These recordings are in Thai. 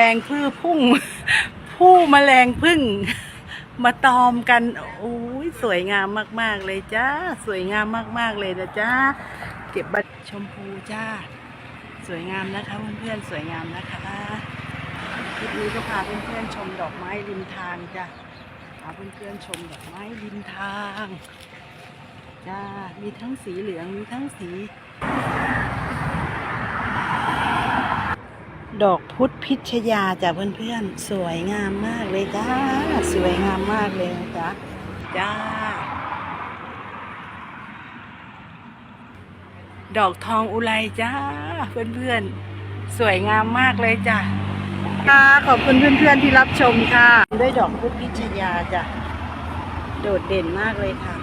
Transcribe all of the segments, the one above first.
แมลงพืชพุ่ง ผู้แมลงพึ่ง มาตอมกันโอ้ยสวยงามมาก ๆ เลยจ้าสวยงามมาก ๆ เลยนะจ้าเก็บบัตรชมพูจ้า สวยงามนะคะเพื่อนๆสวยงามนะคะคลิปนี้ก็พาเพื่อนๆชมดอกไม้ริมทางจ้าพาเพื่อนๆชมดอกไม้ริมทางจ้ามีทั้งสีเหลืองมีทั้งสี ดอกพุธพิชยาจ้ะเพื่อนๆ สวยงามมากเลยจ้า สวยงามมากเลยนะจ้าจ้า ดอกทองอุไรจ้า เพื่อนๆ สวยงามมากเลยจ้ะค่ะขอบคุณเพื่อนๆที่รับชมค่ะ ด้วยดอกพุธพิชยาจ้ะโดดเด่นมากเลยค่ะ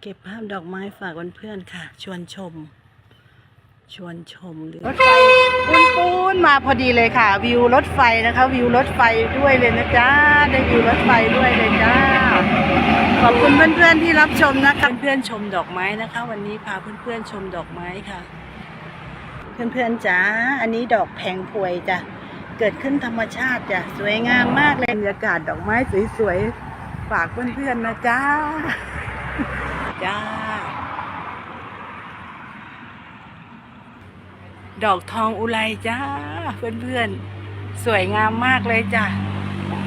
เก็บภาพดอกไม้ฝากเพื่อนๆค่ะ ชวนชม ชวนชมหรือรถไฟปูนปูนมาพอดีเลยค่ะ วิวรถไฟนะคะ วิวรถไฟด้วยเลยนะจ๊ะได้วิวรถไฟด้วยเลยจ้าขอบคุณเพื่อนๆที่รับชมนะคะเพื่อนๆชมดอกไม้นะคะ วันนี้พาเพื่อนๆชมดอกไม้ค่ะ เพื่อนๆจ๋าอันนี้ดอกแพงพวยจ้ะเกิดขึ้นธรรมชาติจ้ะสวยงามมากเลยบรรยากาศดอกไม้สวยๆฝากเพื่อนๆนะจ้าจ้า ดอกทองอุไรจ้าเพื่อนๆ สวยงามมากเลยจ้ะ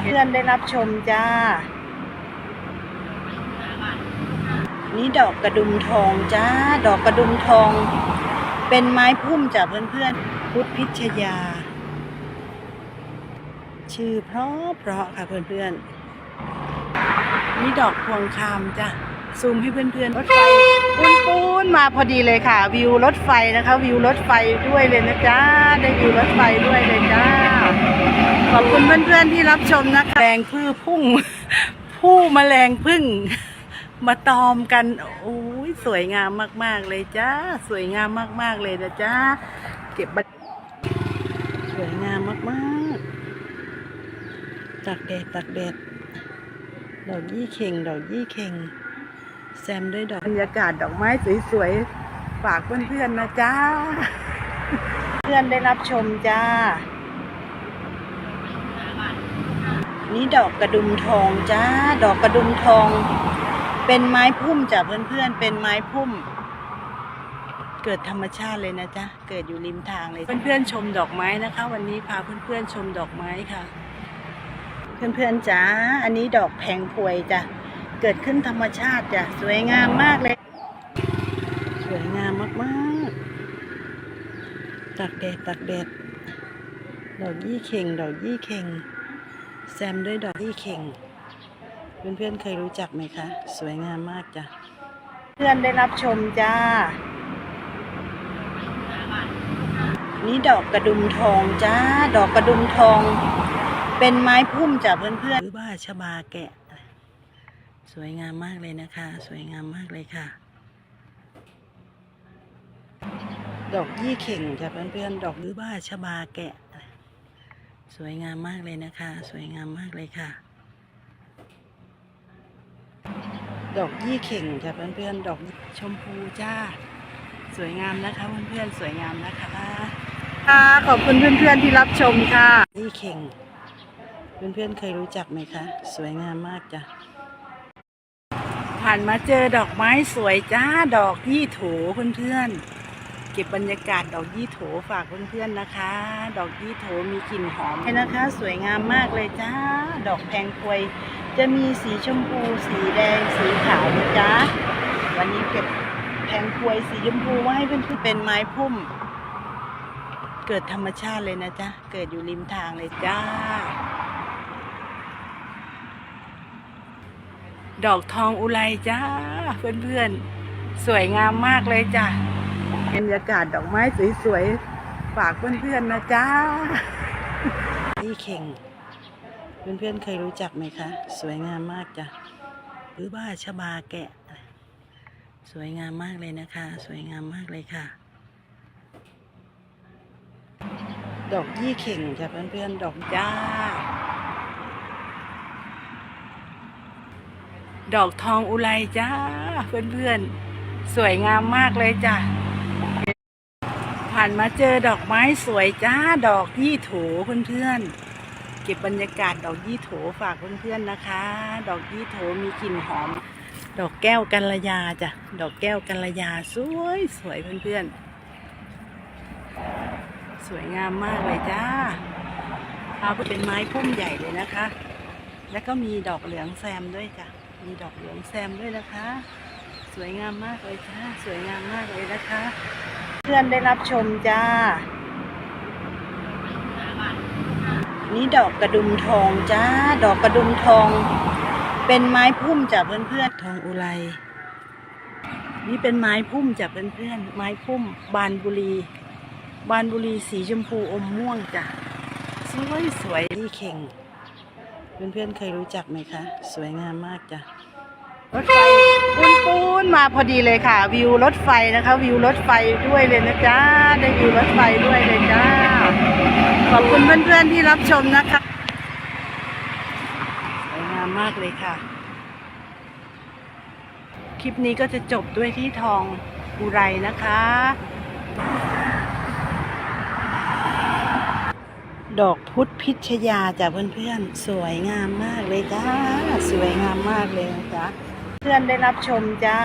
เพื่อนได้รับชมจ้า นี่ดอกกระดุมทองจ้า ดอกกระดุมทอง เป็นไม้พุ่มจ้ะเพื่อนๆ พุทธพิชยา ชื่อเพราะเพราะค่ะเพื่อนๆ นี่ดอกพวงคามจ้ะ ซูมให้เพื่อนๆรถไฟปูนปูนมาพอดีเลยค่ะ วิวรถไฟนะคะ วิวรถไฟด้วยเลยนะจ๊ะได้วิวรถไฟด้วยเลยจ้าขอบคุณเพื่อนๆที่รับชมนะคะแมลงพืชพุ่ง ผู้แมลงพึ่งมาตอมกัน โอ้ยสวยงามมาก ๆ เลยจ้า สวยงามมาก ๆ เลยนะจ้า เก็บบัตสวยงามมากๆตักแดดตักแดด ดอกยี่เข่ง ดอกยี่เข่ง แซมด้วยดอกบรรยากาศดอกไม้สวยๆ ฝากเพื่อนๆนะจ้า เพื่อนได้รับชมจ้า นี่ดอกกระดุมทองจ้า ดอกกระดุมทอง เป็นไม้พุ่มจ้ะเพื่อนๆ เป็นไม้พุ่ม เกิดธรรมชาติเลยนะจ๊ะ เกิดอยู่ริมทางเลย เพื่อนๆชมดอกไม้นะคะ วันนี้พาเพื่อนๆชมดอกไม้ค่ะ เพื่อนๆจ๋าอันนี้ดอกแพงพวยจ้ะ เกิดขึ้นธรรมชาติจ้ะสวยงามมากเลย สวยงามมากๆตักแดดตักแดดดอกยี่เข่ง ดอกยี่เข่ง แซมด้วยดอกยี่เข่ง เพื่อนๆเคยรู้จักไหมคะ สวยงามมากจ้ะ เพื่อนได้รับชมจ้า นี่ดอกกระดุมทองจ้า ดอกกระดุมทอง เป็นไม้พุ่มจ้ะเพื่อนๆหรือว่าชบาแกะ สวยงามมากเลยนะคะ สวยงามมากเลยค่ะ ดอกยี่เข่งจ้ะเพื่อนๆ ดอกหรือว่าชบาแกะ สวยงามมากเลยนะคะ สวยงามมากเลยค่ะ ดอกยี่เข่งจ้ะเพื่อนๆ ดอกชมพูจ้า สวยงามนะคะเพื่อนๆ สวยงามนะคะค่ะขอบคุณเพื่อนๆที่รับชมค่ะยี่เข่ง เพื่อนๆ เคยรู้จักไหมคะ สวยงามมากจ้ะ ผ่านมาเจอดอกไม้สวยจ้าดอกยี่โถเพื่อนๆเก็บบรรยากาศดอกยี่โถฝากเพื่อนๆนะคะ ดอกยี่โถมีกลิ่นหอมนะคะ สวยงามมากเลยจ้า ดอกแพงพวย จะมีสีชมพู สีแดงสีขาวนะจ๊ะวันนี้เก็บแพงพวยสีชมพูมาให้เพื่อนๆเป็นไม้พุ่ม เกิดธรรมชาติเลยนะจ๊ะเกิดอยู่ริมทางเลยจ้า ดอกทองอุไรจ้าเพื่อนๆ สวยงามมากเลยจ้ะบรรยากาศดอกไม้สวยๆ ฝากเพื่อนๆนะจ้านี่เข่ง เพื่อนๆเคยรู้จักไหมคะ สวยงามมากจ้ะหรือว่าชบาแกะ สวยงามมากเลยนะคะ สวยงามมากเลยค่ะ ดอกยี่เข่งจ้ะเพื่อนๆ ดอกจ้า ดอกทองอุไรจ้าเพื่อนๆ สวยงามมากเลยจ้ะ ผ่านมาเจอดอกไม้สวยจ้าดอกยี่โถเพื่อนๆ เก็บบรรยากาศดอกยี่โถฝากเพื่อนๆนะคะ ดอกยี่โถมีกลิ่นหอม ดอกแก้วกัลยาจ้ะ ดอกแก้วกัลยาสวยสวยเพื่อนๆ สวยงามมากเลยจ้าเอาเป็นไม้พุ่มใหญ่เลยนะคะ แล้วก็มีดอกเหลืองแซมด้วยจ้ะ มีดอกเหลืองแซมด้วยนะคะ สวยงามมากเลยจ้าสวยงามมากเลยนะคะ เพื่อนได้รับชมจ้า นี่ดอกกระดุมทองจ้า ดอกกระดุมทอง เป็นไม้พุ่มจากเพื่อนๆทองอุไรนี่เป็นไม้พุ่มจากเพื่อนๆไม้พุ่ม บานบุรี บานบุรีสีชมพูอมม่วงจ้ะสวยสวยนี่เข่ง เพื่อนๆเคยรู้จักไหมคะ สวยงามมากจ้ะรถไฟปูนปูนมาพอดีเลยค่ะ วิวรถไฟนะคะ วิวรถไฟด้วยเลยนะจ๊ะได้วิวรถไฟด้วยเลยจ้าขอบคุณเพื่อนๆที่รับชมนะคะสวยงามมากเลยค่ะ คลิปนี้ก็จะจบด้วยที่ทองอุไรนะคะ ดอกพุธพิชยาจ้ะเพื่อนๆ สวยงามมากเลยจ้า สวยงามมากเลยจ๊ะเพื่อนได้รับชมจ้า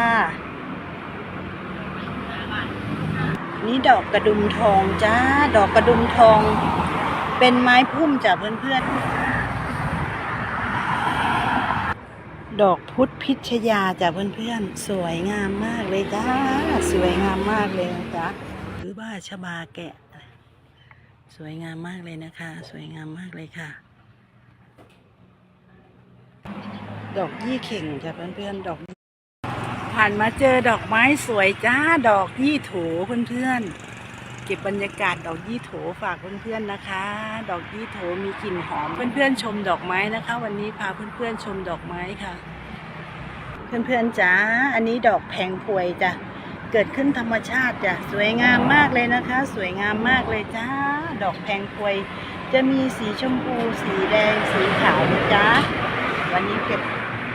นี่ดอกกระดุมทองจ้า ดอกกระดุมทอง เป็นไม้พุ่มจ้ะเพื่อนๆ ดอกพุธพิชยาจ้ะเพื่อนๆ สวยงามมากเลยจ้า สวยงามมากเลยจ๊ะหรือว่าชบาแกะ สวยงามมากเลยนะคะ สวยงามมากเลยค่ะ ดอกยี่เข่งจ้ะเพื่อนๆ ดอก ผ่านมาเจอดอกไม้สวยจ้า ดอกยี่โถเพื่อนๆ เก็บบรรยากาศดอกยี่โถฝากเพื่อนๆนะคะ ดอกยี่โถมีกลิ่นหอม เพื่อนๆ ชมดอกไม้นะคะ วันนี้พาเพื่อนๆ ชมดอกไม้ค่ะ เพื่อนๆจ้า อันนี้ดอกแพงพวยจ้ะ เกิดขึ้นธรรมชาติจ้ะสวยงามมากเลยนะคะ สวยงามมากเลยจ้า ดอกแพงพวย จะมีสีชมพู สีแดง สีขาวนะจ๊ะวันนี้เก็บ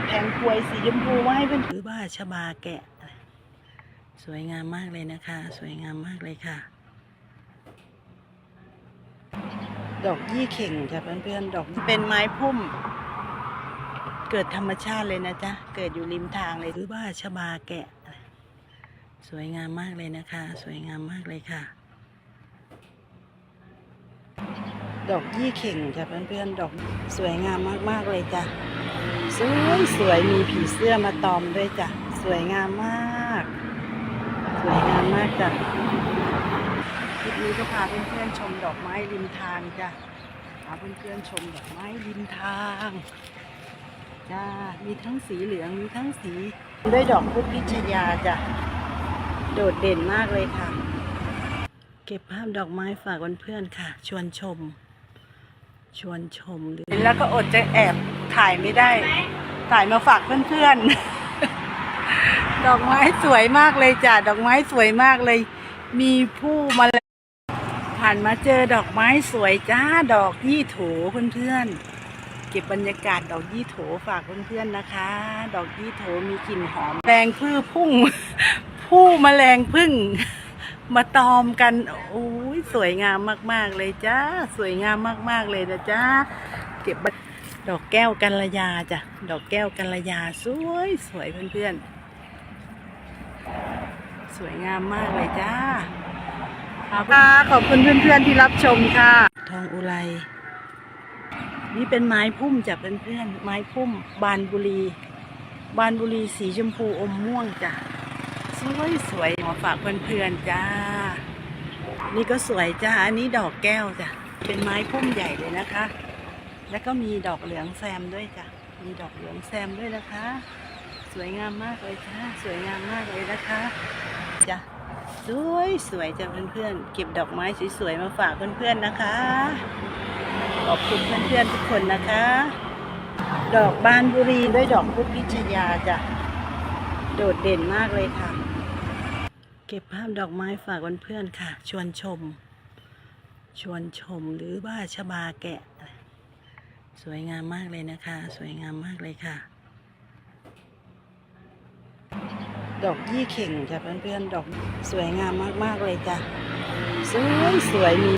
แพงพวยสีชมพูมาให้เพื่อนถือว่าชบาแกะ สวยงามมากเลยนะคะ สวยงามมากเลยค่ะ ดอกยี่เข่งจ้ะเพื่อนๆดอกเป็นไม้พุ่ม เกิดธรรมชาติเลยนะจ๊ะเกิดอยู่ริมทางเลยหรือว่าชบาแกะ สวยงามมากเลยนะคะ สวยงามมากเลยค่ะ ดอกยี่เข่งจ้ะเพื่อนๆ ดอกสวยงามมากๆเลยจ้ะ สวยสวยมีผีเสื้อมาตอมด้วยจ้ะ สวยงามมาก สวยงามมากจ้ะคลิปนี้ก็พาเพื่อนๆชมดอกไม้ริมทางจ้ะพาเพื่อนๆชมดอกไม้ริมทางจ้ามีทั้งสีเหลืองมีทั้งสี ด้วยดอกพุธพิชยาจ้ะ โดดเด่นมากเลยค่ะ เก็บภาพดอกไม้ฝากเพื่อนๆค่ะ ชวนชม ชวนชมแล้วก็อดจะแอบถ่ายไม่ได้ ถ่ายมาฝากเพื่อนๆ ดอกไม้สวยมากเลยจ้ะดอกไม้สวยมากเลย มีผู้มาผ่านมาเจอดอกไม้สวยจ้าดอกยี่โถเพื่อนๆ เก็บบรรยากาศดอกยี่โถฝากเพื่อนๆนะคะ ดอกยี่โถมีกลิ่นหอมแมลงพืชพุ่ง ผู้แมลงพึ่ง มาตอมกันโอ้ยสวยงามมากๆเลยจ้าสวยงามมากๆเลยนะจ้าเก็บดอกแก้วกัลยาจ้ะดอกแก้วกัลยาสวยสวยเพื่อนๆ สวยงามมากเลยจ้าค่ะขอบคุณเพื่อนๆที่รับชมค่ะ ทองอุไร นี่เป็นไม้พุ่มจากเพื่อนๆไม้พุ่ม บานบุรี บานบุรีสีชมพูอมม่วงจ้ะสวยสวยมาฝากเพื่อนๆจ้า นี่ก็สวยจ้าอันนี้ดอกแก้วจ้ะเป็นไม้พุ่มใหญ่เลยนะคะ แล้วก็มีดอกเหลืองแซมด้วยจ้ะมีดอกเหลืองแซมด้วยนะคะ สวยงามมากเลยจ้าสวยงามมากเลยนะคะจ้ะสวยสวยจ้ะเพื่อนๆเก็บดอกไม้สวยๆมาฝากเพื่อนๆนะคะ ขอบคุณเพื่อนๆทุกคนนะคะ ดอกบานบุรีด้วยดอกพุธพิชยาจ้ะ โดดเด่นมากเลยค่ะ เก็บภาพดอกไม้ฝากเพื่อนๆค่ะ ชวนชม ชวนชมหรือว่าชบาแกะ สวยงามมากเลยนะคะ สวยงามมากเลยค่ะ ดอกยี่เข่งจ้ะเพื่อนๆดอกสวยงามมากๆเลยจ้ะ สวยสวยมี